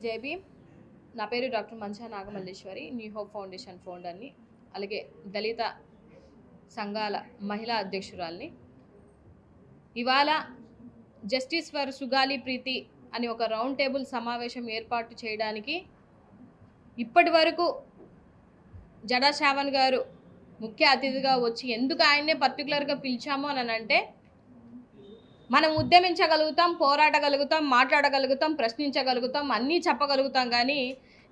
JB నా పేరు doctor Mancha Nagamalleswari new hope foundation ఫౌండర్ని అలాగే దళిత సంఘాల మహిళా అధ్యక్షురాల్ని. ఇవాళ జస్టిస్ ఫర్ సుగాలి ప్రీతి అని ఒక రౌండ్ టేబుల్ సమావేశం ఏర్పాటు చేయడానికి ఇప్పటి వరకు జడా శ్రావణ్ గారు ముఖ్య అతిథిగా వచ్చి ఎందుకు ఆయన్నే పర్టికులర్గా పిలిచాము అని అంటే మనం ఉద్యమించగలుగుతాం పోరాడగలుగుతాం మాట్లాడగలుగుతాం ప్రశ్నించగలుగుతాం అన్నీ చెప్పగలుగుతాం కానీ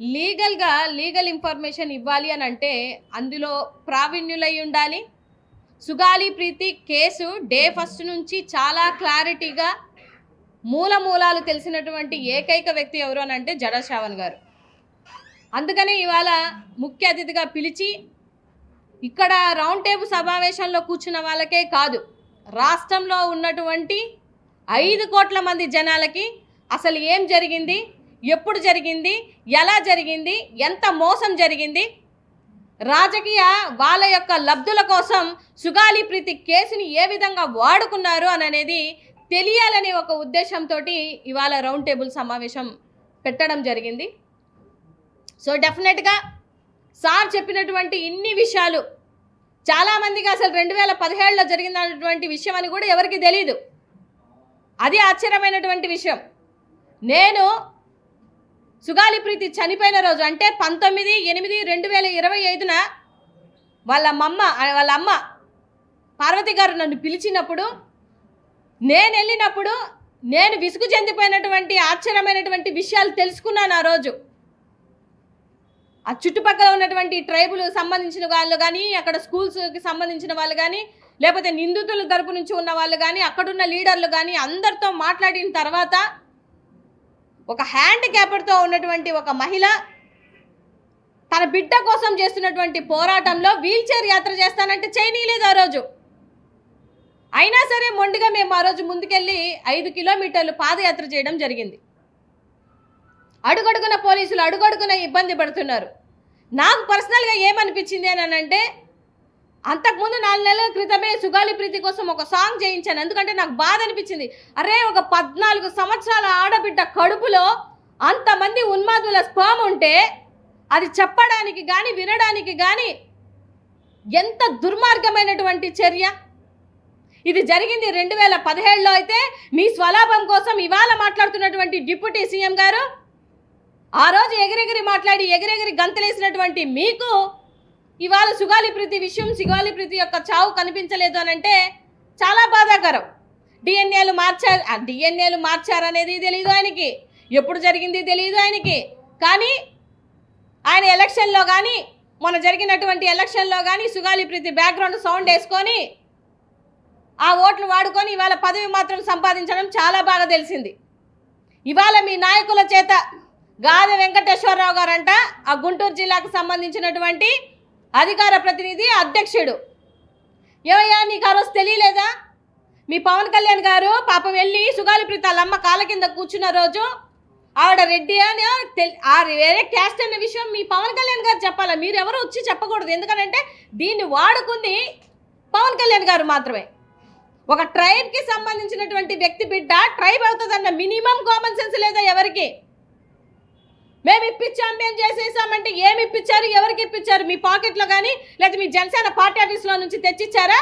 లీగల్గా లీగల్ ఇన్ఫర్మేషన్ ఇవ్వాలి అని అంటే అందులో ప్రావీణ్యులై ఉండాలి. Sugali Preethi case day first నుంచి చాలా క్లారిటీగా మూల మూలాలు తెలిసినటువంటి ఏకైక వ్యక్తి ఎవరు అని అంటే జడా శ్రావణ్ గారు. అందుకని ఇవాళ ముఖ్య అతిథిగా పిలిచి ఇక్కడ రౌండ్ టేబుల్ సమావేశంలో కూర్చున్న వాళ్ళకే కాదు రాష్ట్రంలో ఉన్నటువంటి ఐదు కోట్ల మంది జనాలకి అసలు ఏం జరిగింది? ఎప్పుడు జరిగింది? ఎలా జరిగింది? ఎంత మోసం జరిగింది? రాజకీయ వాళ్ళ యొక్క లబ్ధుల కోసం సుగాలి ప్రీతి కేసుని ఏ విధంగా వాడుకున్నారు అని అనేది తెలియాలనే ఒక ఉద్దేశంతో ఇవాళ రౌండ్ టేబుల్ సమావేశం పెట్టడం జరిగింది. సో డెఫినెట్గా సార్ చెప్పినటువంటి ఇన్ని విషయాలు చాలామందికి అసలు రెండు వేల పదిహేడులో జరిగినటువంటి విషయం అని కూడా ఎవరికి తెలియదు అది ఆశ్చర్యమైనటువంటి విషయం. నేను సుగాలి ప్రీతి చనిపోయిన రోజు అంటే పంతొమ్మిది ఎనిమిది రెండు వేల ఇరవై ఐదున వాళ్ళ మమ్మ వాళ్ళ అమ్మ పార్వతి గారు నన్ను పిలిచినప్పుడు నేను వెళ్ళినప్పుడు నేను విసుగు చెందిపోయినటువంటి ఆశ్చర్యమైనటువంటి విషయాలు తెలుసుకున్నాను ఆ రోజు. ఆ చుట్టుపక్కల ఉన్నటువంటి ట్రైబుల్ సంబంధించిన వాళ్ళు కానీ అక్కడ స్కూల్స్కి సంబంధించిన వాళ్ళు కానీ లేకపోతే నిందితుల తరపు నుంచి ఉన్న వాళ్ళు కానీ అక్కడున్న లీడర్లు కానీ అందరితో మాట్లాడిన తర్వాత ఒక హ్యాండ్ క్యాపర్తో ఉన్నటువంటి ఒక మహిళ తన బిడ్డ కోసం చేస్తున్నటువంటి పోరాటంలో వీల్ చైర్ యాత్ర చేస్తానంటే చేయనీయలేదు ఆ రోజు. అయినా సరే మొండిగా మేము ఆ రోజు ముందుకెళ్ళి ఐదు కిలోమీటర్లు పాదయాత్ర చేయడం జరిగింది. అడుగడుగున పోలీసులు అడుగడుగున ఇబ్బంది పడుతున్నారు. నాకు పర్సనల్గా ఏమనిపించింది అని అంటే అంతకుముందు నాలుగు నెలల క్రితమే సుగాలి ప్రీతి కోసం ఒక సాంగ్ చేయించాను. ఎందుకంటే నాకు బాధ అనిపించింది. అరే ఒక పద్నాలుగు సంవత్సరాల ఆడబిడ్డ కడుపులో అంతమంది ఉన్మాదుల స్పామ్ ఉంటే అది చెప్పడానికి కానీ వినడానికి కానీ ఎంత దుర్మార్గమైనటువంటి చర్య? ఇది జరిగింది రెండు వేల పదిహేడులో అయితే మీ స్వలాభం కోసం ఇవాళ మాట్లాడుతున్నటువంటి డిప్యూటీ సీఎం గారు ఆ రోజు ఎగిరెగిరి మాట్లాడి ఎగిరెగిరి గంతలేసినటువంటి మీకు ఇవాళ సుగాలి ప్రీతి విషయం సుగాలి ప్రీతి యొక్క చావు కనిపించలేదు అని అంటే చాలా బాధాకరం. డిఎన్ఏలు మార్చారు ఆ డిఎన్ఏలు మార్చారనేది తెలియదు ఆయనకి. ఎప్పుడు జరిగింది తెలియదు ఆయనకి. కానీ ఆయన ఎలక్షన్లో కానీ మొన్న జరిగినటువంటి ఎలక్షన్లో కానీ సుగాలి ప్రీతి బ్యాక్గ్రౌండ్ సౌండ్ వేసుకొని ఆ ఓట్లు వాడుకొని ఇవాళ పదవి మాత్రం సంపాదించడం చాలా బాగా తెలిసింది. ఇవాళ మీ నాయకుల చేత గాదె వెంకటేశ్వరరావు గారంట. ఆ గుంటూరు జిల్లాకు సంబంధించినటువంటి అధికార ప్రతినిధి అధ్యక్షుడు. ఏమయ్యా నీకు ఆ రోజు తెలియలేదా? మీ పవన్ కళ్యాణ్ గారు పాపం వెళ్ళి సుగాలి ప్రీత అమ్మ కాళ్ళ కింద కూర్చున్న రోజు ఆవిడ రెడ్డి అని ఆ వేరే క్యాస్ట్ అనే విషయం మీ పవన్ కళ్యాణ్ గారు చెప్పాలా? మీరు ఎవరు వచ్చి చెప్పకూడదు. ఎందుకంటే దీన్ని వాడుకుంది పవన్ కళ్యాణ్ గారు మాత్రమే. ఒక ట్రైబ్కి సంబంధించినటువంటి వ్యక్తి బిడ్డ ట్రైబ్ అవుతుందన్న మినిమం కామన్ సెన్స్ లేదా ఎవరికి? మేము ఇప్పించాం మేము చేసేసామంటే ఏమి ఇప్పించారు? ఎవరికి ఇప్పించారు? మీ పాకెట్లో కానీ లేదా మీ జనసేన పార్టీ ఆఫీస్లో నుంచి తెచ్చిచ్చారా?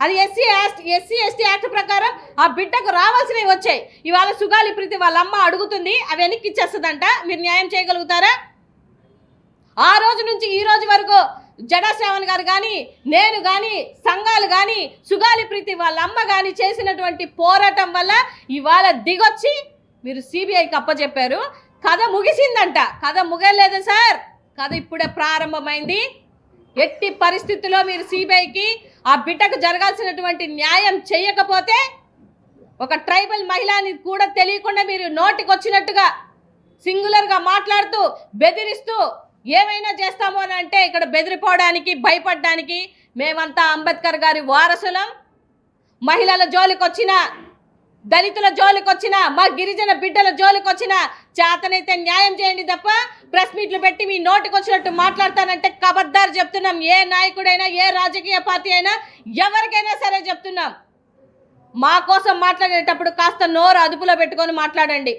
అది SC act SC ST act ప్రకారం ఆ బిడ్డకు రావాల్సినవి వచ్చాయి. ఇవాళ సుగాలి ప్రీతి వాళ్ళ అమ్మ అడుగుతుంది అవి వెనక్కి ఇచ్చేస్తుందంట. మీరు న్యాయం చేయగలుగుతారా? ఆ రోజు నుంచి ఈ రోజు వరకు జడా శ్రావణ్ గారు కానీ నేను కానీ సంఘాలు కానీ సుగాలి ప్రీతి వాళ్ళ అమ్మ కానీ చేసినటువంటి పోరాటం వల్ల ఇవాళ దిగొచ్చి మీరు సిబిఐకి అప్పచెప్పారు. కథ ముగిసిందంట. కథ ముగలేదు సార్. కథ ఇప్పుడే ప్రారంభమైంది. ఎట్టి పరిస్థితుల్లో మీరు సిబిఐకి ఆ బిడ్డకు జరగాల్సినటువంటి న్యాయం చేయకపోతే ఒక ట్రైబల్ మహిళని కూడా తెలియకుండా మీరు నోటికి వచ్చినట్టుగా సింగులర్గా మాట్లాడుతూ బెదిరిస్తూ ఏమైనా చేస్తాము అని అంటే ఇక్కడ బెదిరిపోవడానికి భయపడడానికి మేమంతా అంబేద్కర్ గారి వారసులం. మహిళల జోలికి వచ్చిన దళితుల జోలికి వచ్చిన మా గిరిజన బిడ్డల జోలికి వచ్చిన చేతనైతే న్యాయం చేయండి తప్ప ప్రెస్ మీట్లు పెట్టి మీ నోటికి వచ్చినట్టు మాట్లాడతానంటే కబద్దారు చెప్తున్నాం. ఏ నాయకుడైనా ఏ రాజకీయ పార్టీ అయినా ఎవరికైనా సరే చెప్తున్నాం. మా కోసం మాట్లాడేటప్పుడు కాస్త నోరు అదుపులో పెట్టుకొని మాట్లాడండి.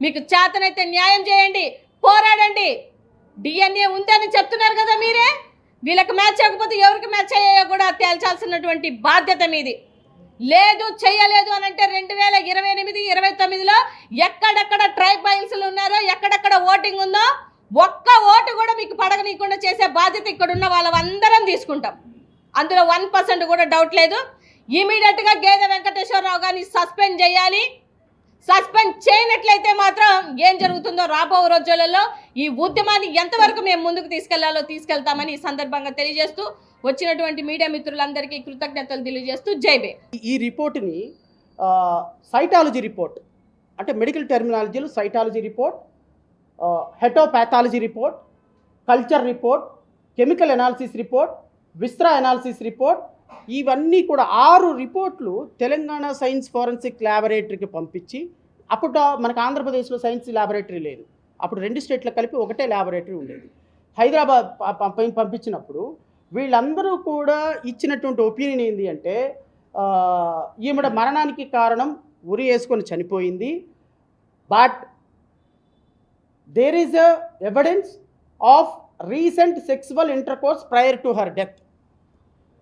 మీకు చేతనైతే న్యాయం చేయండి పోరాడండి. డిఎన్ఏ ఉందని చెప్తున్నారు కదా మీరే? వీళ్ళకి మ్యాచ్ అవ్వకపోతే ఎవరికి మ్యాచ్ అయ్యాయో కూడా తేల్చాల్సినటువంటి బాధ్యత మీది. లేదు చేయలేదు అని అంటే రెండు వేల ఇరవై ఎనిమిది ఇరవై తొమ్మిదిలో ఎక్కడెక్కడ ట్రైబల్స్లు ఉన్నారో ఎక్కడెక్కడ ఓటింగ్ ఉందో ఒక్క ఓటు కూడా మీకు పడగనీయకుండా చేసే బాధ్యత ఇక్కడ ఉన్న వాళ్ళందరం తీసుకుంటాం. అందులో వన్ పర్సెంట్ కూడా డౌట్ లేదు. ఇమీడియట్గా గేదె వెంకటేశ్వరరావు గారిని సస్పెండ్ చేయాలి. సస్పెండ్ చేయనట్లయితే మాత్రం ఏం జరుగుతుందో రాబో రోజులలో ఈ ఉద్యమాన్ని ఎంతవరకు మేము ముందుకు తీసుకెళ్ళాలో తీసుకెళ్తామని ఈ సందర్భంగా తెలియజేస్తూ వచ్చినటువంటి మీడియా మిత్రులందరికీ కృతజ్ఞతలు తెలియజేస్తూ జైబే ఈ రిపోర్ట్ని సైటాలజీ రిపోర్ట్ అంటే medical టెర్మినాలజీలో cytology report histopathology report culture report chemical analysis report viscera analysis report ఇవన్నీ కూడా ఆరు రిపోర్ట్లు తెలంగాణ సైన్స్ ఫోరెన్సిక్ ల్యాబొరేటరీకి పంపించి అప్పుడు మనకు ఆంధ్రప్రదేశ్లో సైన్స్ ల్యాబొరేటరీ లేదు. అప్పుడు రెండు స్టేట్లకు కలిపి ఒకటే ల్యాబొరేటరీ ఉండేది. హైదరాబాద్ పంపించినప్పుడు వీళ్ళందరూ కూడా ఇచ్చినటువంటి ఒపీనియన్ ఏంటి అంటే ఈమెడ మరణానికి కారణం ఉరి వేసుకొని చనిపోయింది. But there is a evidence of recent sexual intercourse prior to her death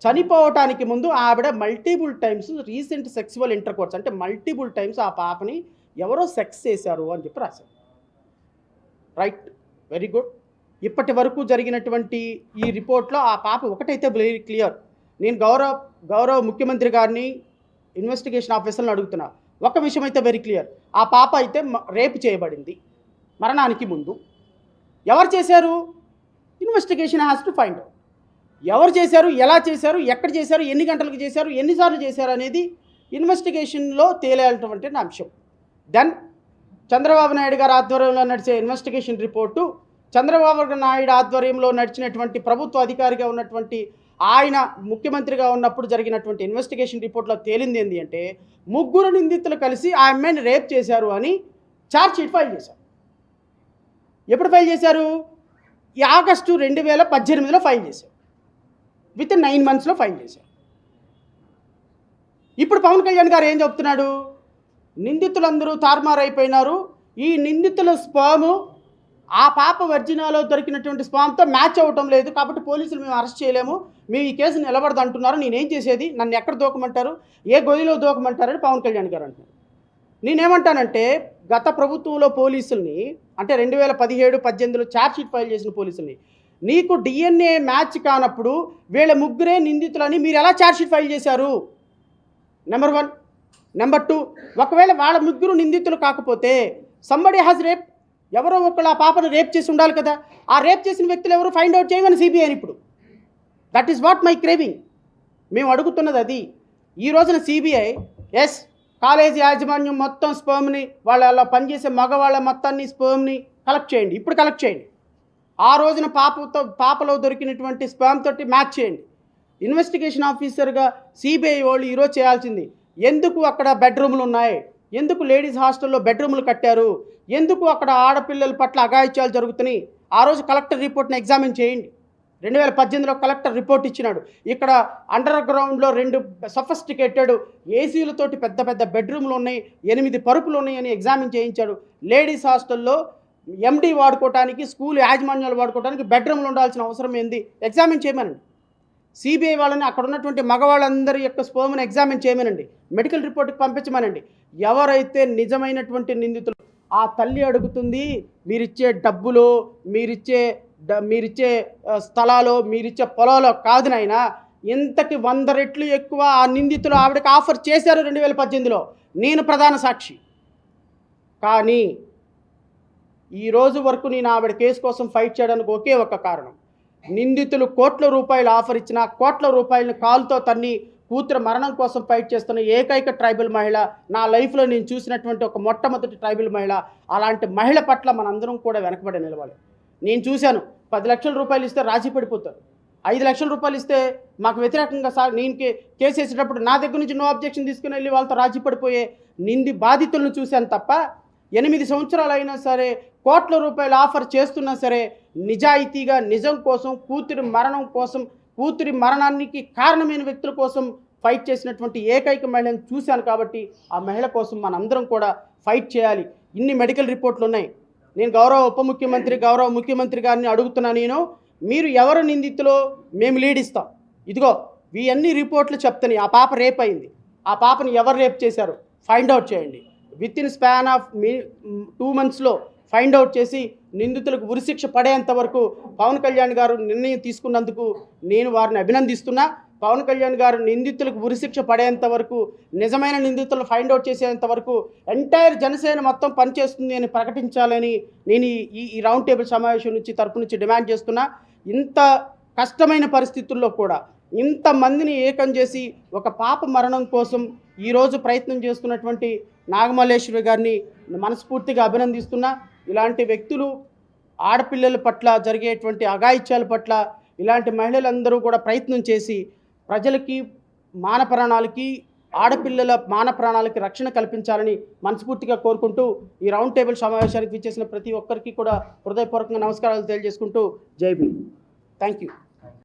చనిపోవటానికి ముందు ఆవిడ multiple times recent sexual intercourse అంటే మల్టిపుల్ టైమ్స్ ఆ పాపని ఎవరో సెక్స్ చేశారు అని చెప్పి రాశారు. రైట్ వెరీ గుడ్ ఇప్పటి వరకు జరిగినటువంటి ఈ రిపోర్ట్లో ఆ పాప ఒకటైతే వెరీ క్లియర్ నేను గౌరవ గౌరవ ముఖ్యమంత్రి గారిని ఇన్వెస్టిగేషన్ ఆఫీసర్ని అడుగుతున్నా. ఒక విషయం అయితే వెరీ క్లియర్ ఆ పాప అయితే రేపు చేయబడింది. మరణానికి ముందు. ఎవరు చేశారు? Investigation has to find out ఎవరు చేశారు? ఎలా చేశారు? ఎక్కడ చేశారు? ఎన్ని గంటలకు చేశారు? ఎన్నిసార్లు చేశారు అనేది ఇన్వెస్టిగేషన్లో తేలేటువంటి అంశం. దెన్ చంద్రబాబు నాయుడు గారి ఆధ్వర్యంలో నడిచే ఇన్వెస్టిగేషన్ రిపోర్టు చంద్రబాబు నాయుడు ఆధ్వర్యంలో నడిచినటువంటి ప్రభుత్వ అధికారిగా ఉన్నటువంటి ఆయన ముఖ్యమంత్రిగా ఉన్నప్పుడు జరిగినటువంటి ఇన్వెస్టిగేషన్ రిపోర్ట్లో తేలింది ఏంటి అంటే ముగ్గురు నిందితులు కలిసి ఆ అమ్మాయిని రేప్ చేశారు అని ఛార్జ్షీట్ ఫైల్ చేశారు. ఎప్పుడు ఫైల్ చేశారు? ఆగస్టు రెండు వేల పద్దెనిమిదిలో ఫైల్ చేశారు. విత్ నైన్ మంత్స్లో ఫైల్ చేశారు. ఇప్పుడు పవన్ కళ్యాణ్ గారు ఏం చెప్తున్నాడు? నిందితులందరూ తారుమారైపోయినారు. ఈ నిందితుల స్పాము ఆ పాప వర్జినాలో దొరికినటువంటి స్పామ్తో మ్యాచ్ అవ్వటం లేదు కాబట్టి పోలీసులు మేము అరెస్ట్ చేయలేము. మేము ఈ కేసు నిలబడదు అంటున్నారు నేనేం చేసేది? నన్ను ఎక్కడ దూకమంటారు? ఏ గొయ్యిలో దూకమంటారని పవన్ కళ్యాణ్ గారు అంటున్నారు. నేనేమంటానంటే గత ప్రభుత్వంలో పోలీసుల్ని అంటే రెండు వేల పదిహేడు పద్దెనిమిదిలో ఛార్జ్షీట్ ఫైల్ చేసిన పోలీసుల్ని నీకు డిఎన్ఏ మ్యాచ్ కానప్పుడు వీళ్ళ ముగ్గురే నిందితులని మీరు ఎలా ఛార్జ్షీట్ ఫైల్ చేశారు? Number one. Number two. ఒకవేళ వాళ్ళ ముగ్గురు నిందితులు కాకపోతే సంబడి హాజ్ రేప్ ఎవరో ఒకళ్ళు ఆ పాపను రేప్ చేసి ఉండాలి కదా. ఆ రేప్ చేసిన వ్యక్తులు ఎవరు? ఫైండ్ అవుట్ చేయమని సిబిఐని ఇప్పుడు. That is what my craving మేము అడుగుతున్నది అది. ఈ రోజున సిబిఐ ఎస్ కాలేజీ యాజమాన్యం మొత్తం స్పర్మ్ని వాళ్ళ అలా పనిచేసే మగవాళ్ళ మొత్తాన్ని స్పర్మ్ని కలెక్ట్ చేయండి. ఇప్పుడు కలెక్ట్ చేయండి. ఆ రోజున పాపతో పాపలో దొరికినటువంటి స్పామ్ తోటి మ్యాచ్ చేయండి. ఇన్వెస్టిగేషన్ ఆఫీసర్గా సిబిఐ వాళ్ళు ఈరోజు చేయాల్సింది. ఎందుకు అక్కడ బెడ్రూమ్లు ఉన్నాయి? ఎందుకు లేడీస్ హాస్టల్లో బెడ్రూమ్లు కట్టారు? ఎందుకు అక్కడ ఆడపిల్లల పట్ల అఘాయిత్యాలు జరుగుతున్నాయి? ఆ రోజు కలెక్టర్ రిపోర్ట్ని ఎగ్జామిన్ చేయండి. రెండు వేల పద్దెనిమిదిలో కలెక్టర్ రిపోర్ట్ ఇచ్చినాడు. ఇక్కడ అండర్ గ్రౌండ్లో రెండు సఫిస్టికేటెడ్ ఏసీలతోటి పెద్ద పెద్ద బెడ్రూమ్లు ఉన్నాయి ఎనిమిది పరుపులు ఉన్నాయి అని ఎగ్జామిన్ చేయించాడు. లేడీస్ హాస్టల్లో ఎండి వాడుకోవటానికి స్కూల్ యాజమాన్యాలు వాడుకోవడానికి బెడ్రూమ్లు ఉండాల్సిన అవసరం ఏంది? ఎగ్జామిన్ చేయమనండి. సిబిఐ వాళ్ళని అక్కడ ఉన్నటువంటి మగవాళ్ళందరి యొక్క స్పోమ్ని ఎగ్జామిన్ చేయమనండి. మెడికల్ రిపోర్ట్కి పంపించమనండి. ఎవరైతే నిజమైనటువంటి నిందితులు ఆ తల్లి అడుగుతుంది మీరిచ్చే డబ్బులు మీరిచ్చే డ- మీరిచ్చే స్థలాలు మీరిచ్చే పొలాలు కాదు నాయన ఇంతటి వంద రెట్లు ఎక్కువ ఆ నిందితులు ఆవిడకి ఆఫర్ చేశారు రెండు వేల పద్దెనిమిదిలో. నేను ప్రధాన సాక్షి. కానీ ఈ రోజు వరకు నేను ఆవిడ కేసు కోసం ఫైట్ చేయడానికి ఒకే ఒక కారణం. నిందితులు కోట్ల రూపాయలు ఆఫర్ ఇచ్చిన కోట్ల రూపాయలను కాలుతో తన్ని కూతురు మరణం కోసం ఫైట్ చేస్తున్న ఏకైక ట్రైబల్ మహిళ నా లైఫ్లో నేను చూసినటువంటి ఒక మొట్టమొదటి ట్రైబల్ మహిళ అలాంటి మహిళ పట్ల మనందరం కూడా వెనకబడి నిలవాలి. నేను చూశాను పది లక్షల రూపాయలు ఇస్తే రాజీ పడిపోతారు. ఐదు లక్షల రూపాయలు ఇస్తే మాకు వ్యతిరేకంగా సార్ నేను కేసు వేసేటప్పుడు నా దగ్గర నుంచి నో అబ్జెక్షన్ తీసుకుని వెళ్ళి వాళ్ళతో రాజీ పడిపోయే నింది బాధితులను చూశాను తప్ప ఎనిమిది సంవత్సరాలు అయినా సరే కోట్ల రూపాయలు ఆఫర్ చేస్తున్నా సరే నిజాయితీగా నిజం కోసం కూతురి మరణం కోసం కూతురి మరణానికి కారణమైన వ్యక్తుల కోసం ఫైట్ చేసినటువంటి ఏకైక మహిళను చూశాను కాబట్టి ఆ మహిళ కోసం మనందరం కూడా ఫైట్ చేయాలి. ఇన్ని మెడికల్ రిపోర్ట్లు ఉన్నాయి. నేను గౌరవ ఉప ముఖ్యమంత్రి గౌరవ ముఖ్యమంత్రి గారిని అడుగుతున్నా నేను మీరు ఎవరు నిందితులో మేము లీడ్ ఇస్తాం. ఇదిగో ఇవన్నీ రిపోర్ట్లు చెప్తాయి ఆ పాప రేప్ అయింది. ఆ పాపని ఎవరు రేప్ చేశారు? ఫైండ్ అవుట్ చేయండి. విత్ ఇన్ స్పాన్ ఆఫ్ మీ టూ మంత్స్లో ఫైండ్ అవుట్ చేసి నిందితులకు ఉరిశిక్ష పడేంత వరకు పవన్ కళ్యాణ్ గారు నిర్ణయం తీసుకున్నందుకు నేను వారిని అభినందిస్తున్నా. పవన్ కళ్యాణ్ గారు నిందితులకు ఉరిశిక్ష పడేంత వరకు నిజమైన నిందితులు ఫైండ్ అవుట్ చేసేంత వరకు ఎంటైర్ జనసేన మొత్తం పనిచేస్తుంది అని ప్రకటించాలని నేను ఈ- ఈ రౌండ్ టేబుల్ సమావేశం నుంచి తరపు నుంచి డిమాండ్ చేస్తున్నా. ఇంత కష్టమైన పరిస్థితుల్లో కూడా ఇంతమందిని ఏకం చేసి ఒక పాప మరణం కోసం ఈరోజు ప్రయత్నం చేస్తున్నటువంటి నాగమల్లేశ్వరి గారిని మనస్ఫూర్తిగా అభినందిస్తున్నా. ఇలాంటి వ్యక్తులు ఆడపిల్లల పట్ల జరిగేటువంటి అఘాయిత్యాల పట్ల ఇలాంటి మహిళలందరూ కూడా ప్రయత్నం చేసి ప్రజలకి మాన ప్రాణాలకి ఆడపిల్లల మాన ప్రాణాలకి రక్షణ కల్పించాలని మనస్ఫూర్తిగా కోరుకుంటూ ఈ రౌండ్ టేబుల్ సమావేశానికి విచ్చేసిన ప్రతి ఒక్కరికి కూడా హృదయపూర్వకంగా నమస్కారాలు తెలియజేసుకుంటూ జై భీమ్. Thank you